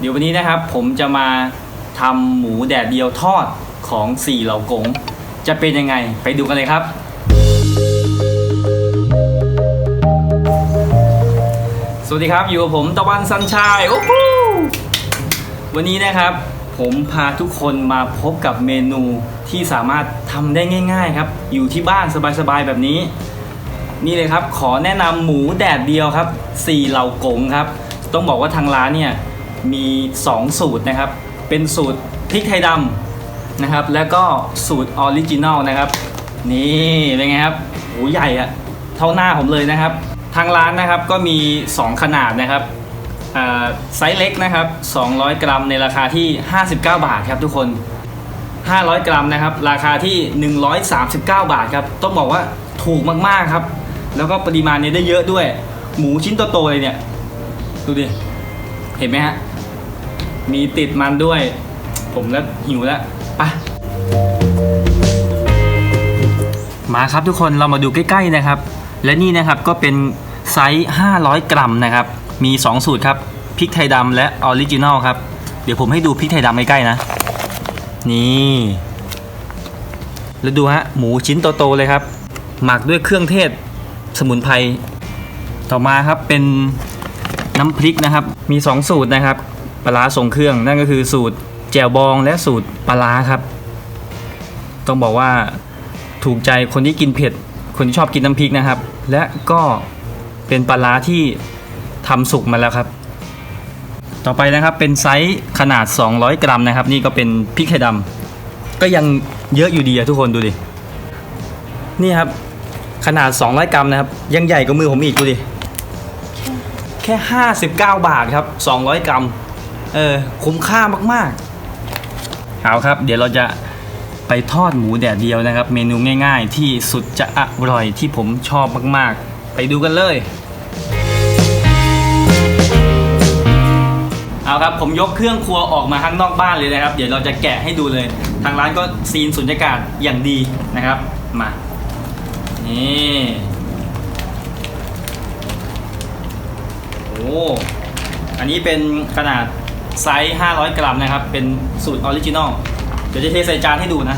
เดี๋ยววันนี้นะครับผมจะมาทำหมูแดดเดียวทอดของสี่เหล่ากง จะเป็นยังไงไปดูกันเลยครับ สวัสดีครับอยู่กับผมตะวันสัญชัยโอ้โหวันนี้นะครับ ผมพาทุกคนมาพบกับเมนูที่สามารถทำได้ง่าย ๆ ครับ อยู่ที่บ้านสบายๆแบบนี้ นี่เลยครับ ขอแนะนำหมูแดดเดียวครับสี่เหล่ากงครับ ต้องบอกว่าทางร้านเนี่ย มี 2 สูตรนะครับ เป็นสูตรพริกไทยดำนะครับ แล้วก็สูตรออริจินัลนะครับ นี่เป็นไงครับโหใหญ่อะเท่าหน้าผมเลยนะครับ ทางร้านนะครับก็มี 2 ขนาดนะครับไซส์เล็กนะครับ 200 กรัมในราคาที่ 59 บาทครับทุกคน 500 กรัมนะครับ ราคาที่ 139 บาทครับ ต้องบอกว่าถูกมากๆครับ แล้วก็ปริมาณเนี่ยได้เยอะด้วย หมูชิ้นโตๆเลยเนี่ย ดูดิ เห็นไหมฮะ มีติดมันด้วย ผมแล้วหิวแล้วไปมาครับทุกคนเรามาดูใกล้ๆนะครับ และนี่นะครับก็เป็นไซส์ 500 กรัมนะครับ มี 2 สูตรครับพริกไทยดำและออริจินอลครับ เดี๋ยวผมให้ดูพริกไทยดำใกล้ๆนะ นี่แล้วดูฮะหมูชิ้นโตๆเลยครับ หมักด้วยเครื่องเทศสมุนไพรต่อมาครับเป็นน้ำพริกนะครับ มี 2 สูตรนะครับ ปลาร้าทรงเครื่องนั่นก็คือสูตรแจ่วบองและสูตรปลาร้าครับ ต้องบอกว่าถูกใจคนที่กินเผ็ด คนที่ชอบกินน้ำพริกนะครับ และก็เป็นปลาร้าที่ทำสุกมาแล้วครับ ต่อไปนะครับเป็นไซส์ขนาด 200 กรัมนะครับ นี่ก็เป็นพริกไทยดำก็ยังเยอะอยู่ดีอะทุกคนดูดินี่ครับขนาด 200 กรัมนะครับ ยังใหญ่กว่ามือผมอีกดูดิ แค่ 59 บาทครับ 200 กรัม เออคุ้มค่ามากๆเอาครับ เดี๋ยวเราจะไปทอดหมูแดดเดียวนะครับ เมนูง่ายๆ ที่สุดจะอร่อยที่ผมชอบมากๆ ไปดูกันเลย เอาครับผมยกเครื่องครัวออกมาข้างนอกบ้านเลยนะครับ เดี๋ยวเราจะแกะให้ดูเลย ทางร้านก็ซีนสุญญากาศอย่างดีนะครับ มา นี่โอ้อันนี้เป็นขนาด ไซส์ 500 กรัมนะครับ เป็นสูตรออริจินอล เดี๋ยวจะเทใส่จานให้ดูนะ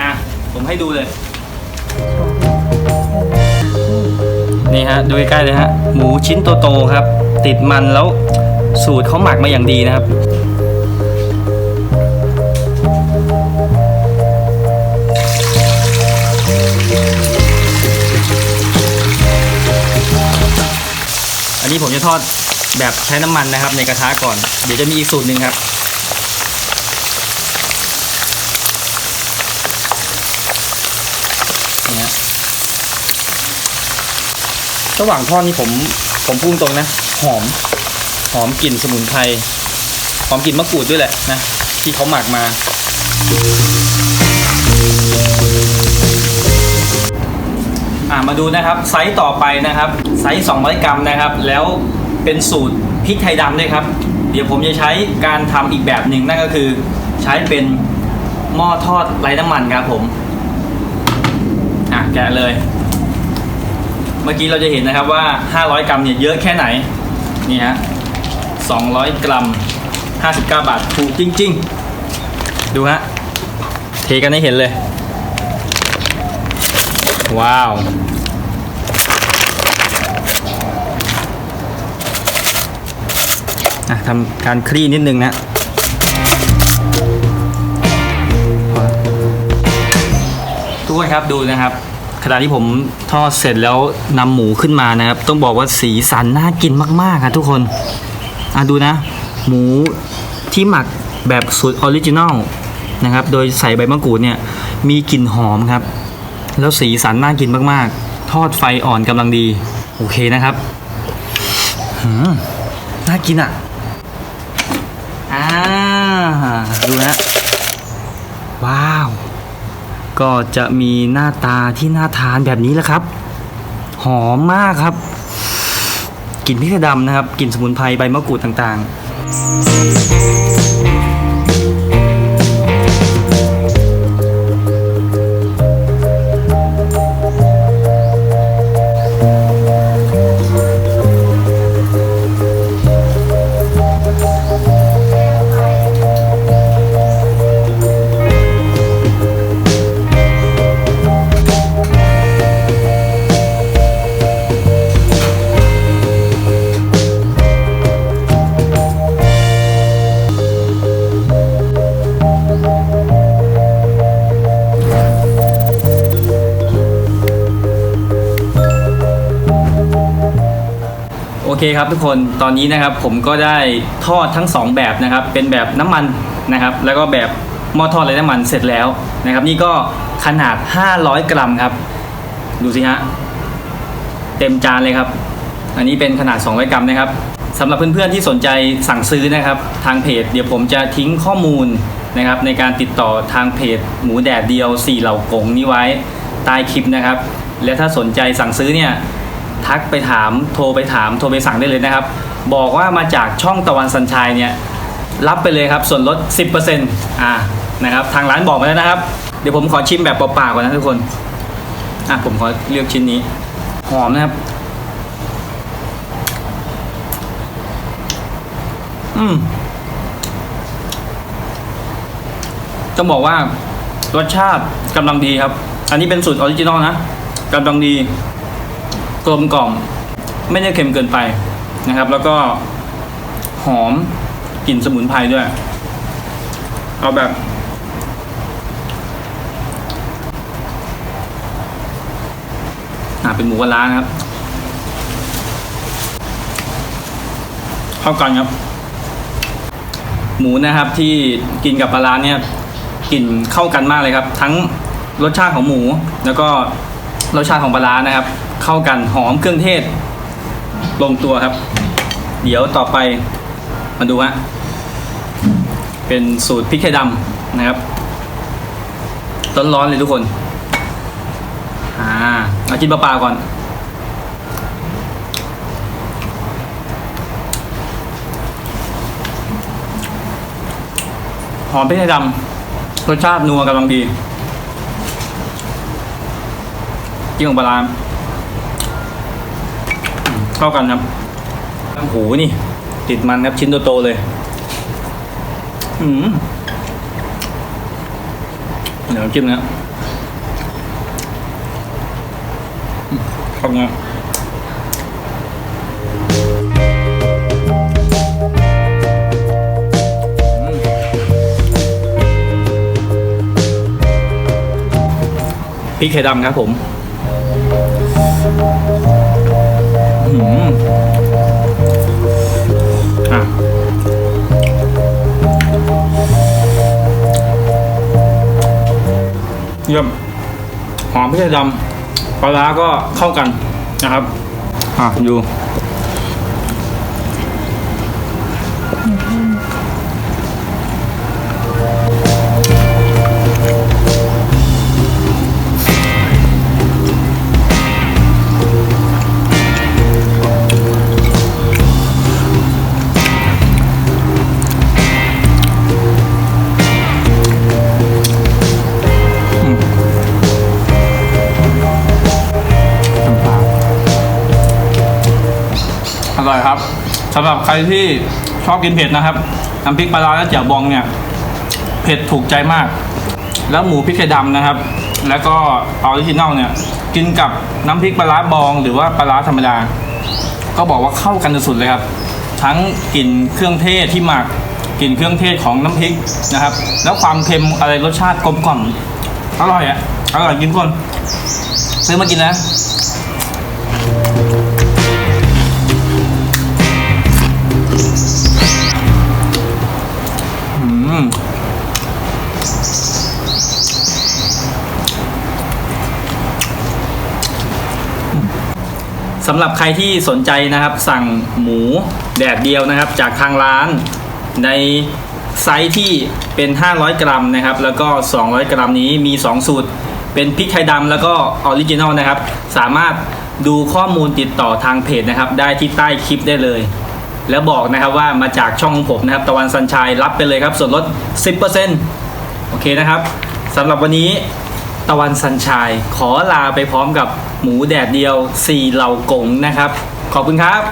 อะ ผมให้ดูเลย นี่ฮะ ดูใกล้ๆเลยฮะ หมูชิ้นโตๆครับ ติดมันแล้วสูตรเขาหมักมาอย่างดีนะครับ นี้ผมจะทอดแบบใช้น้ำมันนะครับ ในกระทะก่อน เดี๋ยวจะมีอีกสูตรหนึ่งครับนี่ฮะระหว่างทอดนี่ผมผมพูดตรงนะ หอม หอมกลิ่นสมุนไพร หอมกลิ่นมะกรูดด้วยแหละนะ ที่เขาหมักมา อ่ามาดูนะครับไซส์ต่อไปนะครับไซส์200 กรัมนะครับ แล้วเป็นสูตรพริกไทยดำด้วยครับ เดี๋ยวผมจะใช้การทำอีกแบบหนึ่งนั่นก็คือใช้เป็นหม้อทอดไร้น้ำมันครับผมอะแกะเลย เมื่อกี้เราจะเห็นนะครับว่า 500 กรัมเนี่ยเยอะแค่ไหนนี่ฮะ200 กรัม 59 บาทถูกจริง ๆ ดูฮะเทกันให้เห็นเลย ว้าว อะทำการคลี่นิดนึงนะทุกคนครับดูนะครับขณะที่ผมทอดเสร็จแล้วนำหมูขึ้นมานะครับ ต้องบอกว่าสีสันน่ากินมากๆครับทุกคนอะดูนะ หมูที่หมักแบบสูตรออริจินอลนะครับ โดยใส่ใบมะกรูดเนี่ย มีกลิ่นหอมครับ แล้วสีสันน่ากินมากๆ ทอดไฟอ่อนกำลังดี โอเคนะครับหืมน่ากินอะอ่าดูนะ ว้าว ก็จะมีหน้าตาที่น่าทานแบบนี้แหละครับ หอมมากครับกลิ่นพริกดำนะครับกลิ่นสมุนไพรใบมะกรูดต่างๆ คครับทุกคนตอนนี้นะครับผมก็ได้ทอดทั้งสองแบบนะครับ เป็นแบบน้ำมันนะครับ แล้วก็แบบหม้อทอดไร้น้ำมันเสร็จแล้วนะครับ นี่ก็ขนาด 500 กรัมครับ ดูสิฮะเต็มจานเลยครับ อันนี้เป็นขนาด 200 กรัมนะครับสำหรับเพื่อนๆที่สนใจสั่งซื้อนะครับ ทางเพจ เดี๋ยวผมจะทิ้งข้อมูลนะครับ ในการติดต่อทางเพจ หมูแดดเดียว 4 เหล่ากงนี้ไว้ใต้คลิปนะครับ และถ้าสนใจสั่งซื้อเนี่ย ทักไปถามโทรไปถามโทรไปสั่งได้เลยนะครับ บอกว่ามาจากช่องตะวันสัญชัยเนี่ยรับไปเลยครับส่วนลด 10%อ่านะครับทางร้านบอกมาแล้วนะครับ เดี๋ยวผมขอชิมแบบเปล่าๆก่อนนะทุกคนอะผมขอเลือกชิ้นนี้ หอมนะครับ อืมต้องบอกว่ารสชาติกำลังดีครับ อันนี้เป็นสูตรออริจินอลนะกำลังดี กลมกล่อม ไม่ได้เค็มเกินไปนะครับ แล้วก็หอมกลิ่นสมุนไพรด้วย เอาแบบ อ่าเป็นหมูกระล้านะครับเข้ากันครับ หมูนะครับที่กินกับปลาร้าเนี่ยกลิ่นเข้ากันมากเลยครับ ทั้งรสชาติของหมู แล้วก็รสชาติของปลาร้านะครับ เข้ากันหอมเครื่องเทศ ลงตัวครับ เดี๋ยวต่อไปมาดูฮะเป็นสูตรพริกไทยดำนะครับร้อนๆเลยทุกคน อ่าเอากินปลาๆก่อน หอมพริกไทยดำรสชาตินัวกำลังดีจิ้มกับปลาร้า เข้ากันครับโอ้โหนี่ ติดมันครับชิ้นโตๆเลย อืมเดี๋ยวจิ้มนะอืมเข้ากันครับพริกไทยดำครับผม อะเยี่ยมหอมพริกไทยดำปลาร้าก็เข้ากันนะครับ อะอยู่ สำหรับใครที่ชอบกินเผ็ดนะครับน้ำพริกปลาร้าและเจียวบองเนี่ย เผ็ดถูกใจมาก แล้วหมูพริกไทยดำนะครับ แล้วก็ออริจินัลเนี่ย กินกับน้ำพริกปลาร้าบอง หรือว่าปลาร้าธรรมดา ก็บอกว่าเข้ากันสุดเลยครับ ทั้งกลิ่นเครื่องเทศที่หมักกลิ่นเครื่องเทศของน้ำพริกนะครับ แล้วความเค็มอะไรรสชาติกลมกล่อมอร่อยอะอร่อยกินคนซื้อมากินนะ สำหรับใครที่สนใจนะครับสั่งหมูแดดเดียวนะครับ จากทางร้านในไซส์ที่เป็น 500 กรัมนะครับ แล้วก็ 200 กรัมนี้มี 2 สูตร เป็นพริกไทยดำแล้วก็ออริจินอลนะครับ สามารถดูข้อมูลติดต่อทางเพจนะครับ ได้ที่ใต้คลิปได้เลย แล้วบอกนะครับว่ามาจากช่องของผมนะครับ ตะวันสัญชัยรับไปเลยครับ ส่วนลด 10%โอเคนะครับสำหรับวันนี้ตะวันสัญชัยขอลาไปพร้อมกับ หมูแดดเดียว4เหล่ากงนะครับ ขอบคุณครับ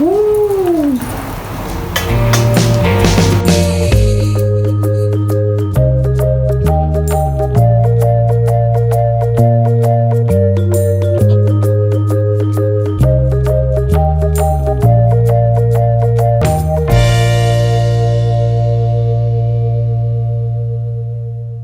Woo!